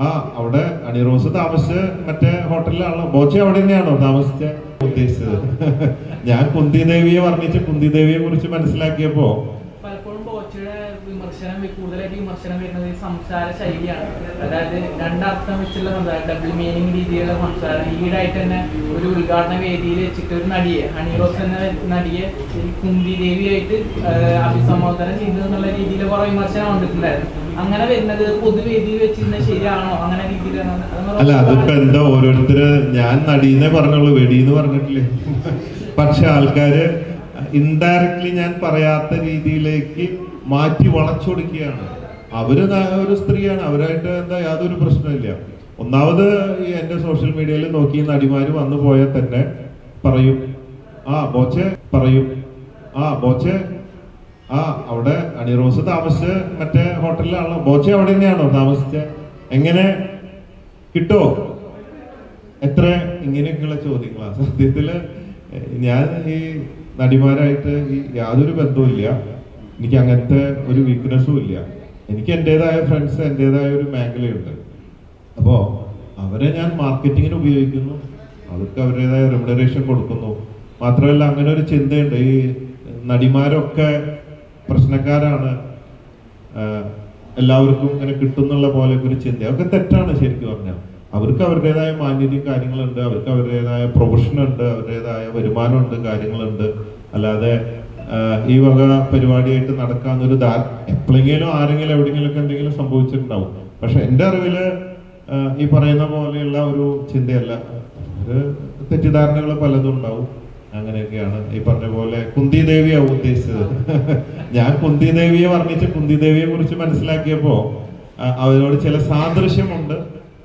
ആ അവിടെ അണിറോസ് താമസിച്ച് മറ്റേ ഹോട്ടലിലാണല്ലോ ബോച്ച അവിടെ തന്നെയാണോ താമസിച്ച? ഉദ്ദേശിച്ചത്. ഞാൻ കുന്തി ദേവിയെ വർണിച്ച് കുന്തി ദേവിയെ കുറിച്ച് മനസ്സിലാക്കിയപ്പോ പലപ്പോഴും വിമർശനം വിമർശനം സംസാര ശൈലിയാണ്. അതായത് രണ്ടർത്ഥം വെച്ചുള്ള മീനിങ് സംസാരം. ഒരു ഉദ്ഘാടന വേദിയിൽ വെച്ചിട്ട് ഒരു എന്ന അങ്ങനെ വരുന്നത് പൊതുവേദിയിൽ വെച്ചിരുന്നത് ശരിയാണോ? അങ്ങനെ രീതിയിലാണ് അല്ല അതിപ്പോ എന്താ ഓരോരുത്തര് ഞാൻ നടീന്നേ പറഞ്ഞുള്ളൂ വെടിന്ന് പറഞ്ഞിട്ടില്ലേ? പക്ഷെ ആൾക്കാര് ഇൻഡയറക്ട്ലി ഞാൻ പറയാത്ത രീതിയിലേക്ക് മാറ്റി വളച്ചൊടുക്കുകയാണ് അവർ ഒരു സ്ത്രീയാണ് അവരായിട്ട് എന്താ യാതൊരു പ്രശ്നമില്ല ഒന്നാമത് ഈ എന്റെ സോഷ്യൽ മീഡിയയിൽ നോക്കി നടിമാര് വന്നു പോയാൽ തന്നെ പറയും ആ ബോച്ചെ പറയും ആ ബോച്ചെ ആ അവിടെ അണിറോസ് താമസിച്ച് മറ്റേ ഹോട്ടലിലാണല്ലോ ബോച്ച അവിടെ തന്നെയാണോ താമസിച്ച? എങ്ങനെ? കിട്ടോ? എത്ര? ഇങ്ങനെയൊക്കെയുള്ള ചോദ്യങ്ങളാണ് സത്യത്തിൽ ഞാൻ ഈ നടിമാരായിട്ട് ഈ യാതൊരു ബന്ധവുമില്ല. എനിക്ക് അങ്ങനത്തെ ഒരു വീക്ക്നെസ്സും ഇല്ല. എനിക്ക് എന്റെതായ ഫ്രണ്ട്സ് എന്റെതായ ഒരു മേഖലയുണ്ട്. അപ്പോൾ അവരെ ഞാൻ മാർക്കറ്റിങ്ങിന് ഉപയോഗിക്കുന്നു. അവർക്ക് അവരുടേതായ റെമുനറേഷൻ കൊടുക്കുന്നു. മാത്രമല്ല അങ്ങനെ ഒരു ചിന്തയുണ്ട്. ഈ നടിമാരൊക്കെ പ്രശ്നക്കാരാണ് എല്ലാവർക്കും ഇങ്ങനെ കിട്ടുന്നുള്ള പോലെ ഒരു ചിന്ത. അതൊക്കെ തെറ്റാണ് ശരിക്കും പറഞ്ഞാൽ. അവർക്ക് അവരുടേതായ മാന്യതയും കാര്യങ്ങളുണ്ട് അവർക്ക് അവരുടേതായ പ്രൊഫഷൻ ഉണ്ട് അവരുടേതായ വരുമാനമുണ്ട് കാര്യങ്ങളുണ്ട്. അല്ലാതെ ഈ വക പരിപാടിയായിട്ട് നടക്കാന്നൊരു ധാ എപ്പോഴെങ്കിലും ആരെങ്കിലും എവിടെയെങ്കിലും ഒക്കെ എന്തെങ്കിലും സംഭവിച്ചിട്ടുണ്ടാവും. പക്ഷെ എന്റെ അറിവിൽ ഈ പറയുന്ന പോലെയുള്ള ഒരു ചിന്തയല്ല. തെറ്റിദ്ധാരണകൾ പലതും ഉണ്ടാവും. അങ്ങനെയൊക്കെയാണ്. ഈ പറഞ്ഞ പോലെ കുന്തി ഉദ്ദേശിച്ചത്. ഞാൻ കുന്തി ദേവിയെ വർണിച്ച് കുന്തി ദേവിയെ കുറിച്ച് മനസ്സിലാക്കിയപ്പോ അവരോട് ചില സാദൃശ്യമുണ്ട്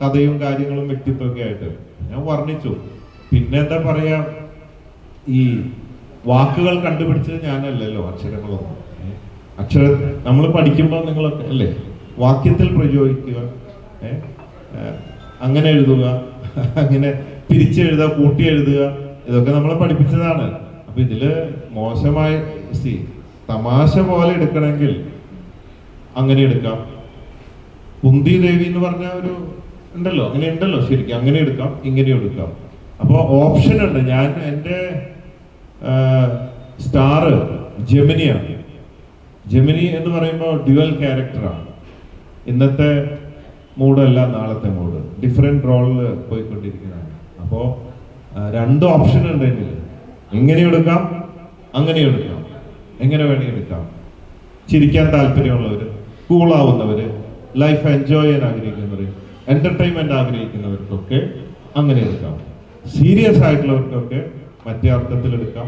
കഥയും കാര്യങ്ങളും വ്യക്തിത്വമൊക്കെ ആയിട്ട്. ഞാൻ വർണിച്ചു. പിന്നെ എന്താ പറയാ ഈ വാക്കുകൾ കണ്ടുപിടിച്ചത് ഞാനല്ലല്ലോ അക്ഷരങ്ങളൊന്നും? അക്ഷര നമ്മൾ പഠിക്കുമ്പോൾ നിങ്ങളൊക്കെ അല്ലേ? വാക്യത്തിൽ പ്രയോഗിക്കുക അങ്ങനെ എഴുതുക അങ്ങനെ പിരിച്ചെഴുതുക കൂട്ടി എഴുതുക ഇതൊക്കെ നമ്മളെ പഠിപ്പിച്ചതാണ്. അപ്പൊ ഇതിൽ മോശമായി സി തമാശ പോലെ എടുക്കണമെങ്കിൽ അങ്ങനെ എടുക്കാം. കുന്തി ദേവി എന്ന് പറഞ്ഞ ഒരു ഉണ്ടല്ലോ അങ്ങനെ ഉണ്ടല്ലോ ശരിക്കും. അങ്ങനെ എടുക്കാം ഇങ്ങനെ എടുക്കാം. അപ്പോൾ ഓപ്ഷൻ ഉണ്ട്. ഞാൻ എന്റെ സ്റ്റാർ ജെമിനിയാണ്. ജെമിനി എന്ന് പറയുമ്പോൾ ഡ്യുവൽ ക്യാരക്ടറാണ്. ഇന്നത്തെ മൂഡല്ല നാളത്തെ മൂഡ്. ഡിഫറെന്റ് റോളിൽ പോയിക്കൊണ്ടിരിക്കുന്നതാണ്. അപ്പോൾ രണ്ട് ഓപ്ഷൻ ഉണ്ട് എന്നിൽ ഇങ്ങനെ എടുക്കാം അങ്ങനെ എടുക്കാം എങ്ങനെ വേണമെങ്കിൽ എടുക്കാം. ചിരിക്കാൻ താല്പര്യമുള്ളവര് കൂളാവുന്നവര് ലൈഫ് എൻജോയ് ചെയ്യാൻ ആഗ്രഹിക്കുന്നവര് എന്റർടൈൻമെന്റ് ആഗ്രഹിക്കുന്നവർക്കൊക്കെ അങ്ങനെ എടുക്കാം. സീരിയസ് ആയിട്ടുള്ളവർക്കൊക്കെ മറ്റേ അർത്ഥത്തിൽ എടുക്കാം.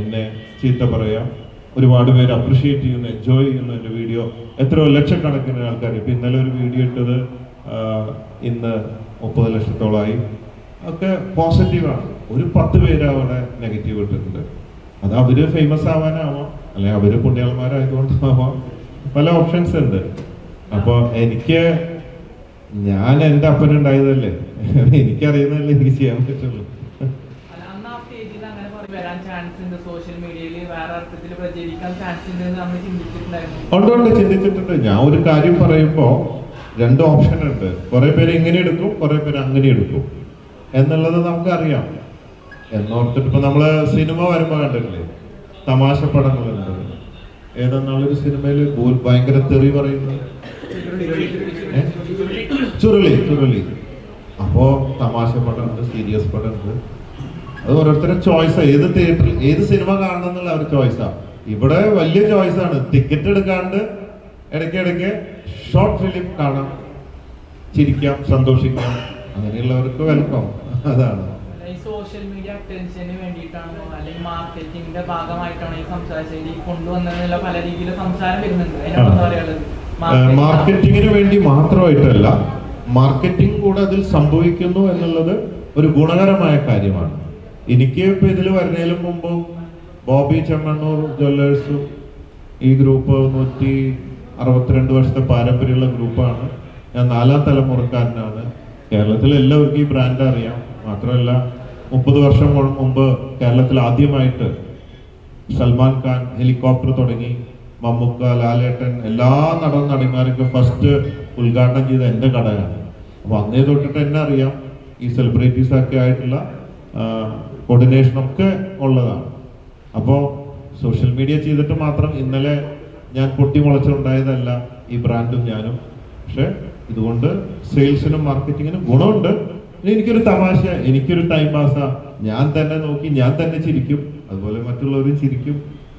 എന്നെ ചീത്ത പറയാം. ഒരുപാട് പേര് അപ്രിഷിയേറ്റ് ചെയ്യുന്നു എൻജോയ് ചെയ്യുന്നു എന്റെ വീഡിയോ എത്രയോ ലക്ഷക്കണക്കിന് ആൾക്കാർ ഇപ്പം ഇന്നലെ ഒരു വീഡിയോ ഇട്ടത് ഇന്ന് മുപ്പത് ലക്ഷത്തോളമായി ഒക്കെ പോസിറ്റീവാണ് ഒരു പത്ത് പേര് അവിടെ നെഗറ്റീവ് ഇട്ടിട്ടുണ്ട്. അത് അവർ ഫേമസ് ആവാനാവാം. അല്ലെ അവർ പുണ്യാളന്മാരായതുകൊണ്ടാവാം. പല ഓപ്ഷൻസ് ഉണ്ട്. അപ്പോൾ എനിക്ക് ഞാൻ എന്റെ അപ്പനുണ്ടായതല്ലേ? എനിക്കറിയുന്നതല്ലേ എനിക്ക് ചെയ്യാൻ പറ്റുള്ളൂ. ചിന്തിച്ചിട്ടുണ്ട്. ഞാൻ ഒരു കാര്യം പറയുമ്പോ രണ്ട് ഓപ്ഷൻ ഉണ്ട്. കുറെ പേര് ഇങ്ങനെ എടുക്കും കുറെ പേര് അങ്ങനെ എടുക്കും. എന്നുള്ളത് നമുക്കറിയാം. എന്നോർത്തിട്ട് ഇപ്പൊ നമ്മൾ സിനിമ വരുമ്പോ കണ്ടിട്ടില്ലേ? തമാശ പടങ്ങളുണ്ട് ഏതെന്നുള്ളൊരു സിനിമയിൽ ഭയങ്കര തെറി പറയുന്നത്? ചുരുളി ചുരുളി. അപ്പോ തമാശ പടമുണ്ട് സീരിയസ് പടമുണ്ട് അത് ഓരോരുത്തരുടെ ചോയ്സാണ് ഏത് തിയേറ്ററിൽ ഏത് സിനിമ കാണണം എന്നുള്ള അവരുടെ ചോയ്സാണ് ഇവിടെ വലിയ ചോയ്സാണ്. ടിക്കറ്റ് എടുക്കാണ്ട് ഇടയ്ക്കിടയ്ക്ക് ഷോർട്ട് ഫിലിം കാണാം ചിരിക്കാം സന്തോഷിക്കാം. അങ്ങനെയുള്ളവർക്ക് വെൽക്കം. അതാണ്. ഈ സോഷ്യൽ മീഡിയ അറ്റൻഷന് വേണ്ടിയിട്ടാണോ അല്ലെങ്കിൽ മാർക്കറ്റിംഗിന്റെ ഭാഗമായിട്ടാണോ ഈ സംസാര ശൈലി കൊണ്ടുവന്നതെന്നുള്ള പല സംസാരം വരുന്നുണ്ട്. പറയാനുള്ളത് മാർക്കറ്റിങ്ങിന് വേണ്ടി മാത്രമായിട്ടല്ല മാർക്കറ്റിംഗ് കൂടെ അതിൽ സംഭവിക്കുന്നു എന്നുള്ളത് ഒരു ഗുണകരമായ കാര്യമാണ്. എനിക്ക് ഇപ്പൊ ഇതിൽ വരുന്നതിലും മുമ്പ് ബോബി ചെമ്മണ്ണൂർ ജ്വല്ലേഴ്സും ഈ ഗ്രൂപ്പ് നൂറ്റി അറുപത്തിരണ്ട് വർഷത്തെ പാരമ്പര്യമുള്ള ഗ്രൂപ്പാണ് ഞാൻ നാലാം തലമുറക്കാരനാണ്. കേരളത്തിൽ എല്ലാവർക്കും ഈ ബ്രാൻഡ് അറിയാം. മാത്രമല്ല മുപ്പത് വർഷം മുമ്പ് കേരളത്തിൽ ആദ്യമായിട്ട് സൽമാൻ ഖാൻ ഹെലികോപ്റ്റർ തുടങ്ങി. മമ്മുക്ക ലാലേട്ടൻ എല്ലാ നടൻ നടിമാർക്കും ഫസ്റ്റ് ഉദ്ഘാടനം ചെയ്ത എന്റെ കടയാണ്. അപ്പോൾ അന്നേ തൊട്ടിട്ട് എന്നെ അറിയാം. ഈ സെലിബ്രിറ്റീസ് ഒക്കെ ആയിട്ടുള്ള കോർഡിനേഷൻ ഒക്കെ ഉള്ളതാണ്. അപ്പോൾ സോഷ്യൽ മീഡിയ ചെയ്തിട്ട് മാത്രം ഇന്നലെ ഞാൻ പൊട്ടി മുളച്ചുണ്ടായതല്ല ഈ ബ്രാൻഡും ഞാനും. പക്ഷേ ഇതുകൊണ്ട് സെയിൽസിനും മാർക്കറ്റിങ്ങിനും ഗുണമുണ്ട്. എനിക്കൊരു തമാശ എനിക്കൊരു ടൈം പാസ്സാ ഞാൻ തന്നെ നോക്കി ഞാൻ തന്നെ ചിരിക്കും. അതുപോലെ മറ്റുള്ളവരും ചിരിക്കും.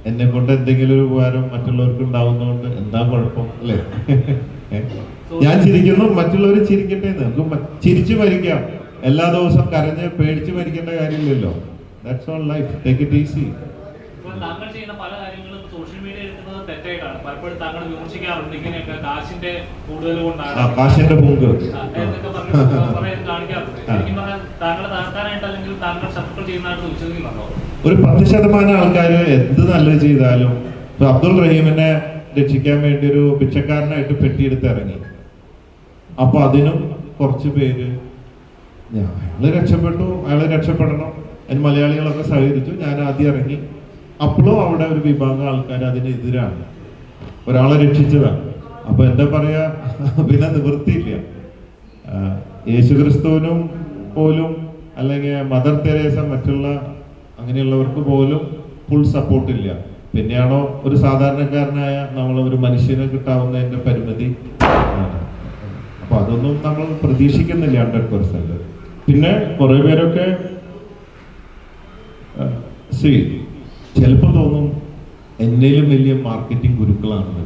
എന്നെ കൊണ്ട് എന്തെങ്കിലും ഒരു ഉപകാരം മറ്റുള്ളവർക്ക് ഉണ്ടാവുന്നതുകൊണ്ട് എന്താ കുഴപ്പം അല്ലേ? ഞാൻ ചിരിക്കുന്നു മറ്റുള്ളവർ ചിരിക്കട്ടെ. നമുക്ക് ചിരിച്ചു മരിക്കാം. എല്ലാ ദിവസവും കരഞ്ഞ് പേടിച്ച് മരിക്കേണ്ട കാര്യമില്ലല്ലോ. That's all life take it easy താങ്കൾ ചെയ്യുന്ന പല കാര്യങ്ങളും സോഷ്യൽ മീഡിയ എടുക്കുന്നത് തെറ്റായിട്ടാണ് പലപ്പോഴും താങ്കൾ വിമർശിക്കാറുണ്ട് ഇങ്ങനെയൊക്കെ കാശിന്റെ കൂടുതൽ കൊണ്ടാണ്. ആ കാശിന്റെ മുങ്ക് ആ, എന്നൊക്കെ പറഞ്ഞ് കാണിക്കാറുണ്ട്. ആ. ശരിക്കും പറഞ്ഞാൽ താങ്കളെ താഴ്ത്താനായിട്ട് അല്ലെങ്കിൽ താങ്കൾ ശത്രുക്കൾ ചെയ്യുന്നതായിട്ട് വിശ്വസിക്കുന്നുണ്ടോ? ഒരു പത്ത് ശതമാനം ആൾക്കാർ എന്ത് നല്ലത് ചെയ്താലും ഇപ്പൊ അബ്ദുൾ റഹീമിനെ രക്ഷിക്കാൻ വേണ്ടി ഒരു ഭിക്ഷക്കാരനായിട്ട് പെട്ടിയെടുത്ത് ഇറങ്ങി. അപ്പൊ അതിനും കുറച്ച് പേര് അയാൾ രക്ഷപ്പെട്ടു അയാളെ രക്ഷപ്പെടണം. അതിന് മലയാളികളൊക്കെ സഹകരിച്ചു ഞാൻ ആദ്യം ഇറങ്ങി. അപ്പോഴും അവിടെ ഒരു വിഭാഗം ആൾക്കാർ അതിനെതിരാണ്. ഒരാളെ രക്ഷിച്ചതാണ് അപ്പൊ എന്താ പറയാ? പിന്നെ നിവൃത്തിയില്ല. യേശുക്രിസ്തുവിനും പോലും അല്ലെങ്കിൽ മദർ തെരേസ മറ്റുള്ള അങ്ങനെയുള്ളവർക്ക് പോലും ഫുൾ സപ്പോർട്ട് ഇല്ല. പിന്നെയാണോ ഒരു സാധാരണക്കാരനായ നമ്മൾ ഒരു മനുഷ്യന് കിട്ടാവുന്നതിന്റെ പരിമിതി? അപ്പോൾ അപ്പൊ അതൊന്നും നമ്മൾ പ്രതീക്ഷിക്കുന്നില്ല ഹൺഡ്രഡ് പെർസെന്റ് പിന്നെ കുറെ പേരൊക്കെ സി ചിലപ്പോൾ തോന്നും എന്നേലും വലിയ മാർക്കറ്റിംഗ് ഗുരുക്കളാണ്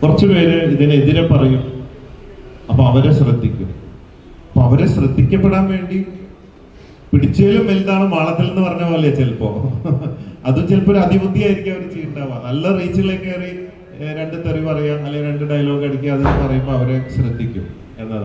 കുറച്ച് പേര് ഇതിനെതിരെ പറയും. അപ്പൊ അവരെ ശ്രദ്ധിക്കും. അപ്പൊ അവരെ ശ്രദ്ധിക്കപ്പെടാൻ വേണ്ടി പിടിച്ചേലും വലുതാണ് മാളത്തിൽ എന്ന് പറഞ്ഞ പോലെ ചിലപ്പോ. അതും ചിലപ്പോ ഒരു അതിബുദ്ധിയായിരിക്കും അവർ ചെയ്യണ്ടാവുക. നല്ല റീച്ചിലേക്ക് കയറി രണ്ട് തെറി പറയാം അല്ലെങ്കിൽ രണ്ട് ഡയലോഗ് അടിക്കുക അത് പറയുമ്പോൾ അവരെ ശ്രദ്ധിക്കും.